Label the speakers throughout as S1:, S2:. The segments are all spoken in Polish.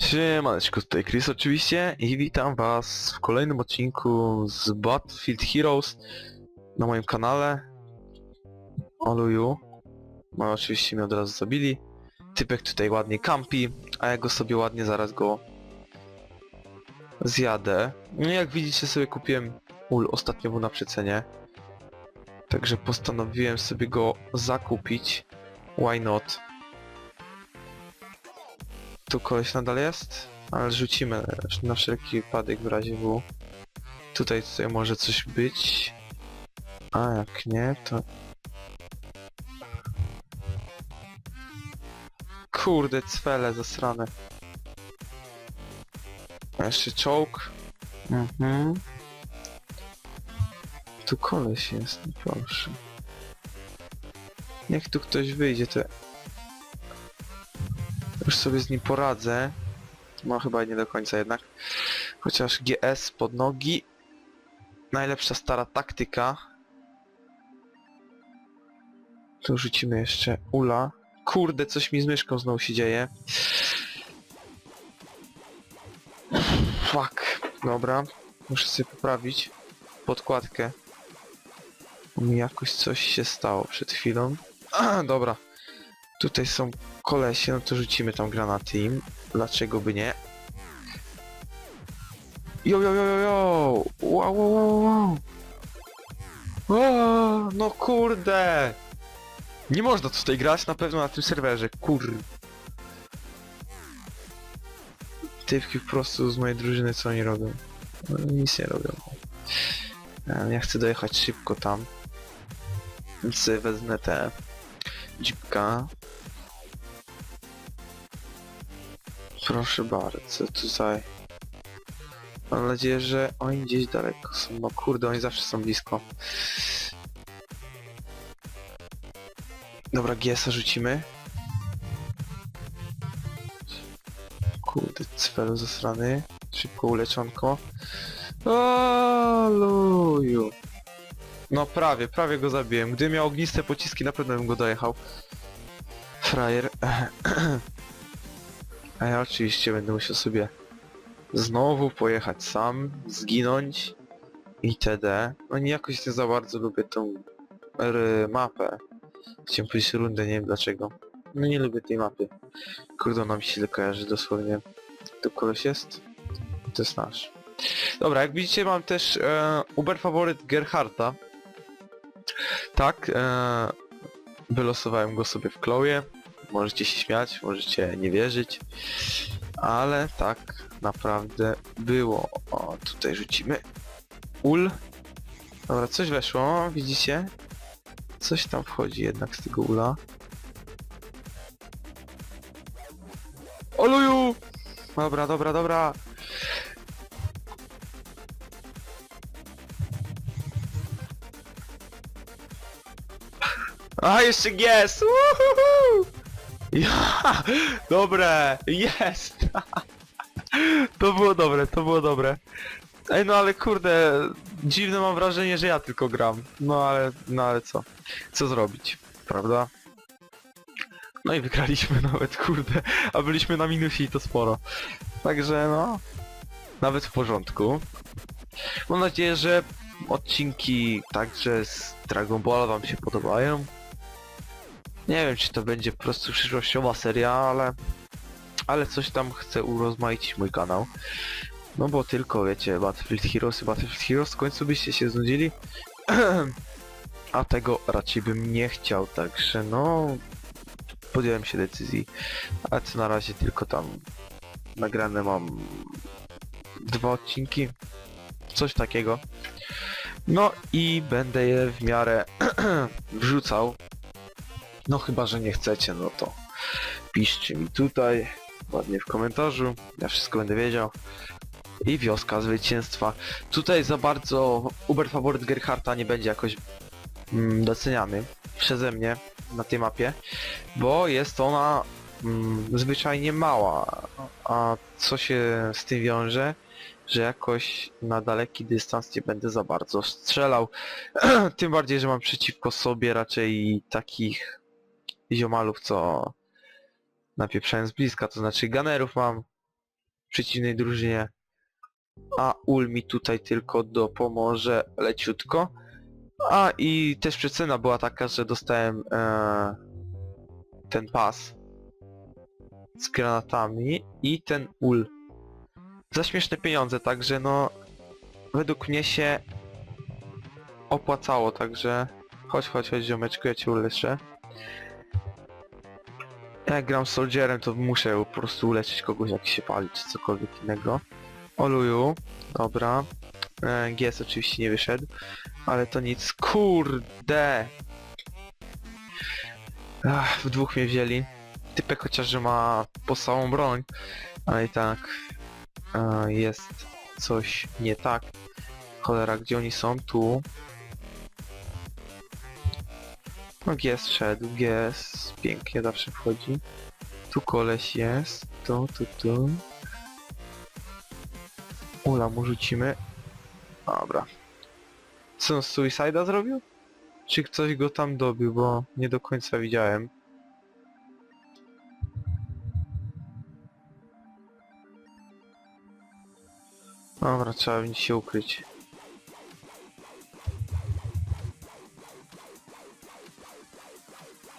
S1: Siemaneczko, tutaj Chris oczywiście i witam was w kolejnym odcinku z Battlefield Heroes na moim kanale. Oluju. No oczywiście mnie od razu zabili. Typek tutaj ładnie kampi, a ja go sobie ładnie zaraz go zjadę. No jak widzicie sobie kupiłem ul, ostatnio był na przecenie. Także postanowiłem sobie go zakupić. Why not? Tu koleś nadal jest? Ale rzucimy na wszelki wypadek w razie W. Tutaj, tutaj może coś być. A jak nie, to... Kurde, cwele zasrane. A jeszcze czołg. Mhm. Tu koleś jest, proszę. Niech tu ktoś wyjdzie, to już sobie z nim poradzę. No chyba nie do końca jednak. Chociaż GS pod nogi. Najlepsza stara taktyka. Tu rzucimy jeszcze Ula. Kurde, coś mi z myszką znowu się dzieje. Fuck. Dobra. Muszę sobie poprawić podkładkę. Mi jakoś coś się stało przed chwilą. A, dobra. Tutaj są kolesie, no to rzucimy tam granaty im. Dlaczego by nie? Jo, jo, jo, jo, jo! Wow, wow, wow, wow! No kurde! Nie można tutaj grać na pewno na tym serwerze, kur... Typki po prostu z mojej drużyny co oni robią? No, nic nie robią. E, Ja chcę dojechać szybko tam. Więc wezmę te... Jeepka. Proszę bardzo, tutaj. Mam nadzieję, że oni gdzieś daleko są. No kurde, oni zawsze są blisko. Dobra, GS-a rzucimy. Kurde, cfelu zasrany. Szybko uleczonko. Oluju. No prawie, prawie go zabiłem. Gdy miał ogniste pociski, na pewno bym go dojechał. Frajer. A ja oczywiście będę musiał sobie znowu pojechać sam, zginąć itd. No nie jakoś nie za bardzo lubię tą r mapę. Chciałem powiedzieć rundę, nie wiem dlaczego. No nie lubię tej mapy. Kurde, ona mi się kojarzy dosłownie. Tu koleś jest? To jest nasz. Dobra, jak widzicie mam też e, Uber faworyt Gerharta. Tak, e, wylosowałem go sobie w Chloe. Możecie się śmiać, możecie nie wierzyć, ale tak naprawdę było. O, tutaj rzucimy ul. Dobra, coś weszło, widzicie? Coś tam wchodzi jednak z tego ula. Oluju! Dobra, dobra, dobra. A, jeszcze jest! Uhuhu! Ja! Dobre! Jest! To było dobre, to było dobre. Ej, no ale kurde, dziwne mam wrażenie, że ja tylko gram. No ale, no ale co? Co zrobić, prawda? No i wygraliśmy nawet, kurde, a byliśmy na minusie i to sporo. Także no, nawet w porządku. Mam nadzieję, że odcinki także z Dragon Balla wam się podobają. Nie wiem, czy to będzie po prostu przyszłościowa seria, ale... Ale coś tam chcę urozmaicić mój kanał. No bo tylko, wiecie, Battlefield Heroes i Battlefield Heroes w końcu byście się znudzili. A tego raczej bym nie chciał, także no... Podjąłem się decyzji. A co na razie tylko tam... Nagrane mam... Dwa odcinki. Coś takiego. No i będę je w miarę wrzucał. No chyba, że nie chcecie, no to piszcie mi tutaj, ładnie w komentarzu, ja wszystko będę wiedział. I wioska zwycięstwa. Tutaj za bardzo Uber faworyt Gerharta nie będzie jakoś mm, doceniany przeze mnie na tej mapie, bo jest ona mm, zwyczajnie mała. A co się z tym wiąże? Że jakoś na daleki dystans nie będę za bardzo strzelał. Tym bardziej, że mam przeciwko sobie raczej takich ziomalów, co napieprzają z bliska, to znaczy gunnerów mam, przeciwnej drużynie. A ul mi tutaj tylko dopomoże leciutko. A i też przecena była taka, że dostałem e, ten pas z granatami i ten ul. Za śmieszne pieniądze, także no według mnie się opłacało, także chodź, chodź, chodź ziomeczku, ja cię uleczę. Jak gram Soldierem, to muszę po prostu uleczyć kogoś jak się pali, czy cokolwiek innego. Oluju, dobra. E, GS oczywiście nie wyszedł, ale to nic. Kurde! Ach, w dwóch mnie wzięli. Typek chociaż, że ma posałą broń, ale i tak e, jest coś nie tak. Cholera, gdzie oni są? Tu. No GS szedł, GS pięknie zawsze wchodzi. Tu koleś jest, tu, tu, tu. Ula mu rzucimy. Dobra. Co on Suicide'a zrobił? Czy ktoś go tam dobił, bo nie do końca widziałem. Dobra, trzeba będzie się ukryć.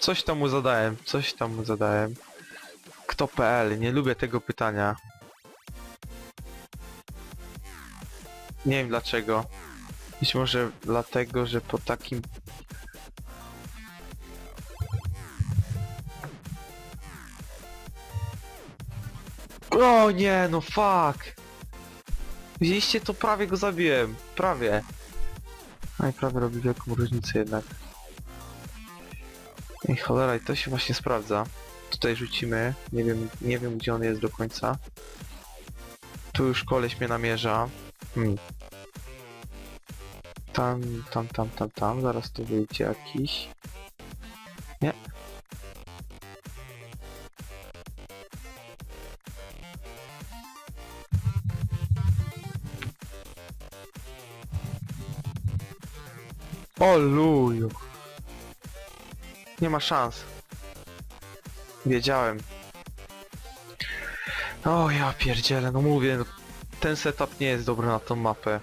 S1: Coś tam mu zadałem, coś tam mu zadałem. Kto PL? Nie lubię tego pytania. Nie wiem dlaczego. Być może dlatego, że po takim... O nie, no fuck! Widzieliście, to prawie go zabiłem. Prawie. No i prawie robi wielką różnicę jednak. Ej, cholera, i to się właśnie sprawdza. Tutaj rzucimy. Nie wiem, nie wiem gdzie on jest do końca. Tu już koleś mnie namierza. Hmm. Tam, tam, tam, tam, tam. Zaraz tu wyjdzie jakiś. Nie. O luju. Nie ma szans. Wiedziałem. O ja pierdzielę, no mówię, no, ten setup nie jest dobry na tą mapę.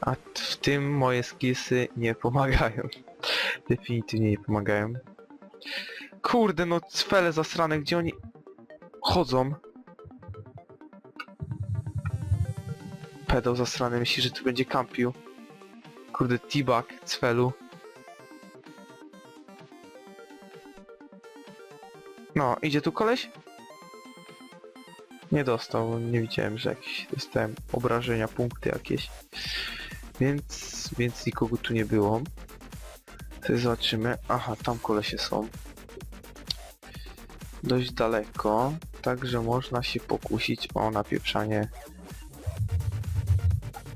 S1: A w tym moje skillsy nie pomagają. Definitywnie nie pomagają. Kurde, no cfele zasrane, gdzie oni chodzą? Pedał zasrany, myśli, że tu będzie kampił. Kurde, T-Bag, cfelu. No, idzie tu koleś? Nie dostał, nie widziałem, że jakieś dostałem obrażenia, punkty jakieś. Więc, więc nikogo tu nie było. Tutaj zobaczymy. Aha, tam kolesie są. Dość daleko, także można się pokusić o napieprzanie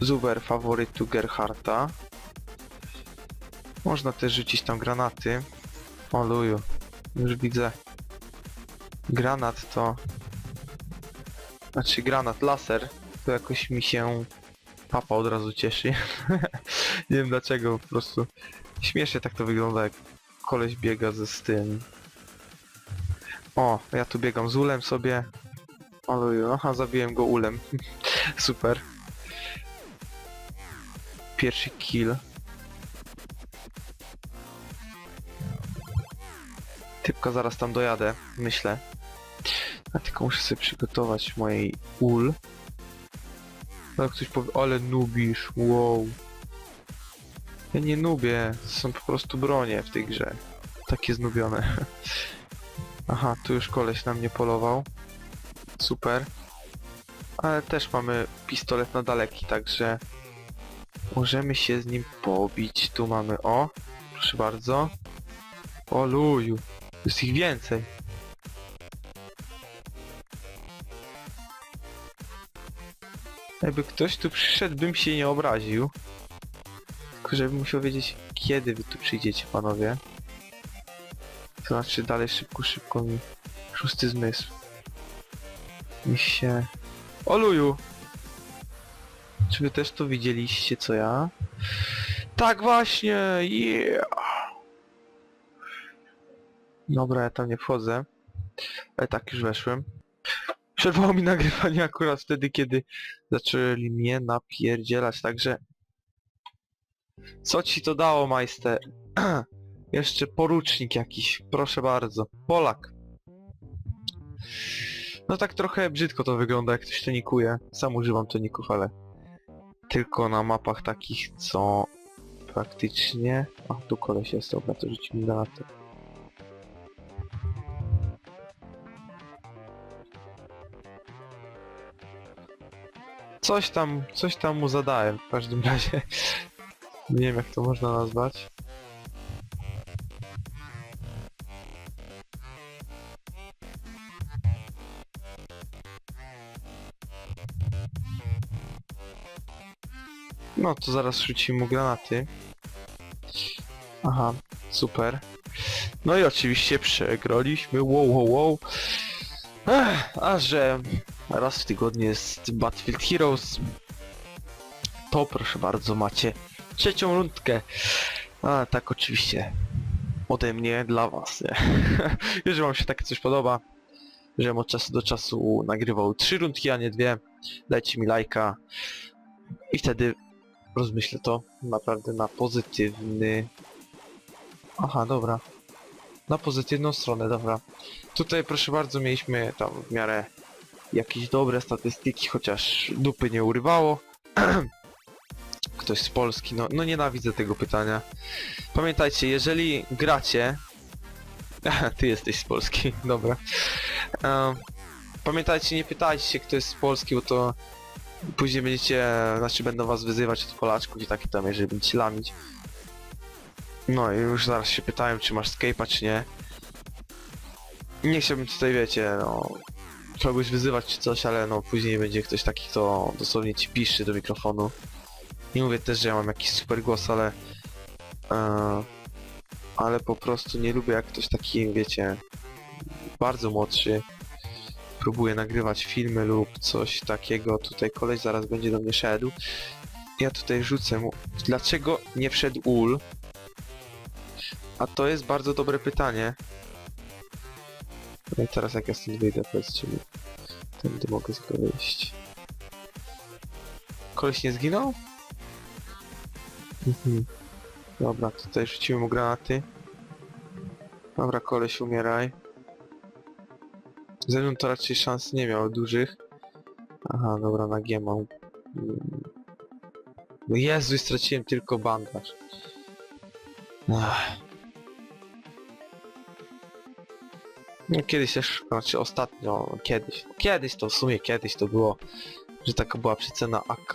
S1: Zuber faworytu Gerharta. Można też rzucić tam granaty. O luju, już widzę. Granat to... Znaczy granat, laser. To jakoś mi się papa od razu cieszy. Nie wiem dlaczego, po prostu śmiesznie tak to wygląda, jak koleś biega ze z tym. O, ja tu biegam z ulem sobie. Aleju, aha, zabiłem go ulem. Super. Pierwszy kill. Typka zaraz tam dojadę, myślę. A tylko muszę sobie przygotować mojej ul. No ktoś powie, ale nubisz, wow. Ja nie nubię, są po prostu bronie w tej grze. Takie znubione. Aha, tu już koleś na mnie polował. Super. Ale też mamy pistolet na daleki, także możemy się z nim pobić. Tu mamy, o, proszę bardzo. O luju, jest ich więcej. Jakby ktoś tu przyszedł, bym się nie obraził. Tylko żebym musiał wiedzieć, kiedy wy tu przyjdziecie, panowie. To znaczy dalej szybko, szybko mi szósty zmysł. Mi się... Oluju! Czy wy też to widzieliście, co ja? Tak właśnie! Yeah! Dobra, ja tam nie wchodzę. Ale tak już weszłem. Przerwało mi nagrywanie akurat wtedy, kiedy zaczęli mnie napierdzielać, także... Co ci to dało, majster? Jeszcze porucznik jakiś, proszę bardzo. Polak. No tak trochę brzydko to wygląda, jak ktoś to nikuje. Sam używam toników, ale... Tylko na mapach takich, co... Praktycznie... A, tu koleś jest, dobra, to rzuć mi na to. Coś tam, coś tam mu zadałem w każdym razie. Nie wiem jak to można nazwać. No to zaraz rzucimy granaty. Aha, super. No i oczywiście przegraliśmy, wow, wow, wow. Ech, a że raz w tygodniu jest Battlefield Heroes, to proszę bardzo macie trzecią rundkę. A tak oczywiście ode mnie dla was. nie? Jeżeli wam się takie coś podoba, żebym od czasu do czasu nagrywał trzy rundki, a nie dwie, dajcie mi lajka i wtedy rozmyślę to naprawdę na pozytywny... Aha, dobra. Na pozytywną stronę, dobra. Tutaj proszę bardzo mieliśmy tam w miarę jakieś dobre statystyki, chociaż dupy nie urywało. Ktoś z Polski, no, no nienawidzę tego pytania. Pamiętajcie, jeżeli gracie... Ty jesteś z Polski, dobra. Pamiętajcie, nie pytajcie się kto jest z Polski, bo to później będziecie, znaczy będą was wyzywać od Polaczków i takie tam, jeżeli będziecie lamić. No i już zaraz się pytają, czy masz Skype'a, czy nie. Nie chciałbym tutaj, wiecie, no... Kogoś wyzywać czy coś, ale no później będzie ktoś taki, kto dosłownie ci pisze do mikrofonu. Nie mówię też, że ja mam jakiś super głos, ale... E, ale po prostu nie lubię jak ktoś taki, wiecie... Bardzo młodszy próbuje nagrywać filmy lub coś takiego. Tutaj koleś zaraz będzie do mnie szedł. Ja tutaj rzucę mu. Dlaczego nie wszedł ul? A to jest bardzo dobre pytanie. No i teraz jak ja stąd wyjdę, powiedzcie mi. Tędy mogę z go wyjść. Koleś nie zginął? Mhm. Dobra, tutaj rzucimy mu granaty. Dobra, koleś umieraj. Ze mną to raczej szans nie miał dużych. Aha, dobra, na G mam. No Jezu, straciłem tylko bandaż. Ach. No kiedyś też, znaczy ostatnio, kiedyś, kiedyś to w sumie kiedyś to było, że taka była przecena AK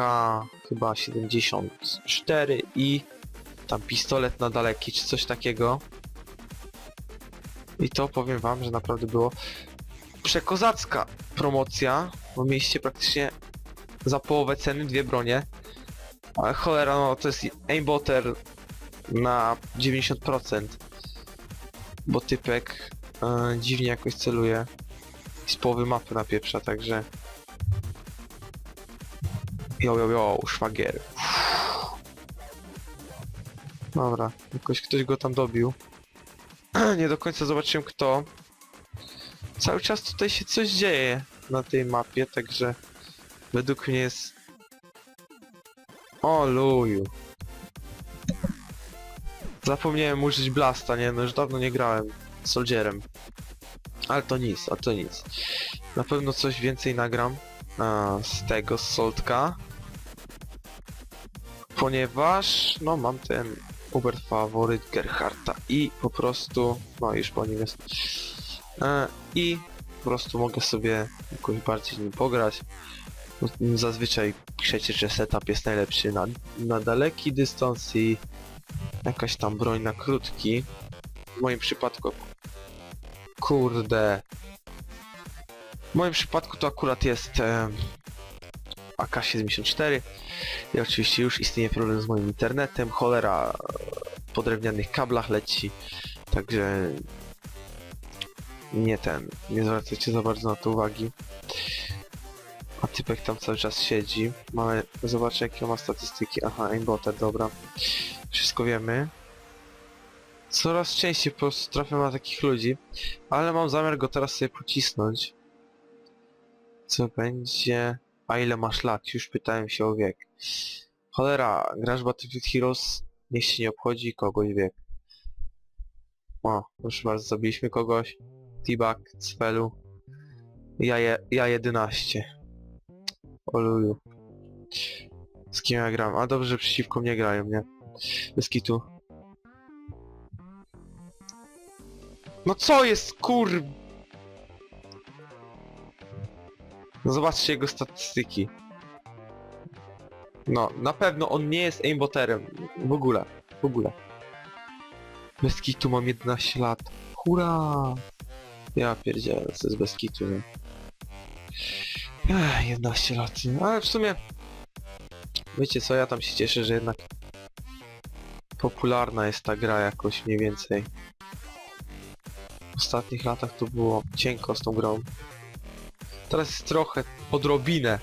S1: chyba 74 i tam pistolet na daleki czy coś takiego. I to powiem wam, że naprawdę było przekozacka promocja, bo mieliście praktycznie za połowę ceny dwie bronie. Ale cholera, no to jest aimbotter na 90%. Bo typek dziwnie jakoś celuje. Z połowy mapy napieprza, także... Jo, jo, jo, szwagier. Dobra, jakoś ktoś go tam dobił. Nie do końca zobaczyłem kto. Cały czas tutaj się coś dzieje na tej mapie, także według mnie jest... O luju. Zapomniałem użyć blasta, nie? No już dawno nie grałem Soldierem. Ale to nic, a to nic. Na pewno coś więcej nagram a, z tego, z Soltka. Ponieważ, no mam ten Uber faworyt Gerharta i po prostu, no już po nim jest. E, I po prostu mogę sobie jakoś bardziej nim pograć. Zazwyczaj piszecie, że setup jest najlepszy na, na daleki dystans i jakaś tam broń na krótki. W moim przypadku... Kurde... W moim przypadku to akurat jest e, AK-74 i oczywiście już istnieje problem z moim internetem, cholera po drewnianych kablach leci, także nie ten, nie zwracajcie za bardzo na to uwagi. A typek tam cały czas siedzi. Mamy, zobaczę jakie ma statystyki. Aha, aimboter, dobra. Wszystko wiemy. Coraz częściej po prostu trafiam na takich ludzi, ale mam zamiar go teraz sobie pocisnąć. Co będzie... A ile masz lat? Już pytałem się o wiek. Cholera, grasz Battlefield Heroes? Niech się nie obchodzi kogoś wiek. O, proszę bardzo, zabiliśmy kogoś. T-Bag, Cfelu. Ja, je, ja 11. Oluju. Z kim ja gram? A dobrze, że przeciwko mnie grają, nie? Bez kitu. No co jest kur... No zobaczcie jego statystyki. No, na pewno on nie jest aimboterem. W ogóle. W ogóle. Bez kitu mam 11 lat. Hurra! Ja pierdzielę, to jest bez kitu, nie? Ech, 11 lat? Ale w sumie... Wiecie co, ja tam się cieszę, że jednak popularna jest ta gra jakoś mniej więcej. Ostatnich latach to było cienko z tą grą. Teraz jest trochę odrobinę.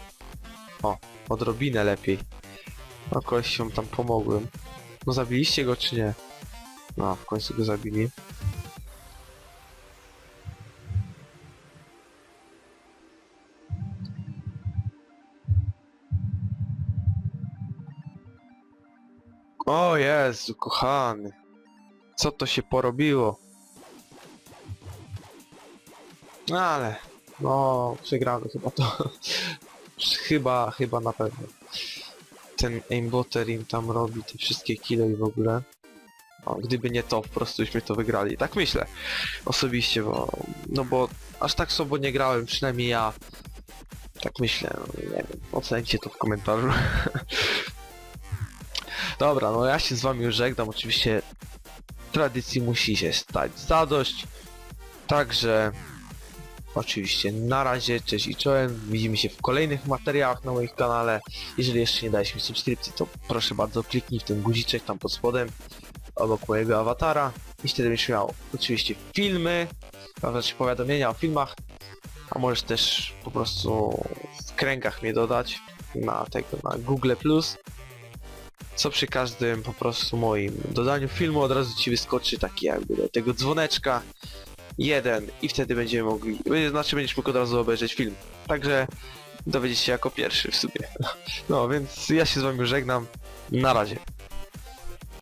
S1: O, odrobinę lepiej. No koleś się tam pomogłem. No zabiliście go czy nie? No, w końcu go zabili. O Jezu, kochany. Co to się porobiło? No ale, no, przegramy chyba to. chyba, chyba na pewno. Ten aimboter im tam robi te wszystkie kile i w ogóle. O, gdyby nie to, po prostu byśmy to wygrali. Tak myślę. Osobiście, bo... No bo aż tak słabo nie grałem, przynajmniej ja. Tak myślę, no, nie wiem. Ocencie to w komentarzu. Dobra, no ja się z wami już żegnam. Oczywiście tradycji musi się stać zadość. Także oczywiście na razie, cześć i czołem. Widzimy się w kolejnych materiałach na moim kanale. Jeżeli jeszcze nie dałeś mi subskrypcji, to proszę bardzo kliknij w ten guziczek tam pod spodem obok mojego awatara i wtedy będziesz miał oczywiście filmy, znaczy powiadomienia o filmach, a możesz też po prostu w kręgach mnie dodać na tego, na Google+. Co przy każdym po prostu moim dodaniu filmu od razu ci wyskoczy taki jakby do tego dzwoneczka jeden i wtedy będziemy mogli, znaczy będziesz mógł od razu obejrzeć film. Także dowiedzieć się jako pierwszy w sumie. No więc ja się z wami żegnam. Na razie.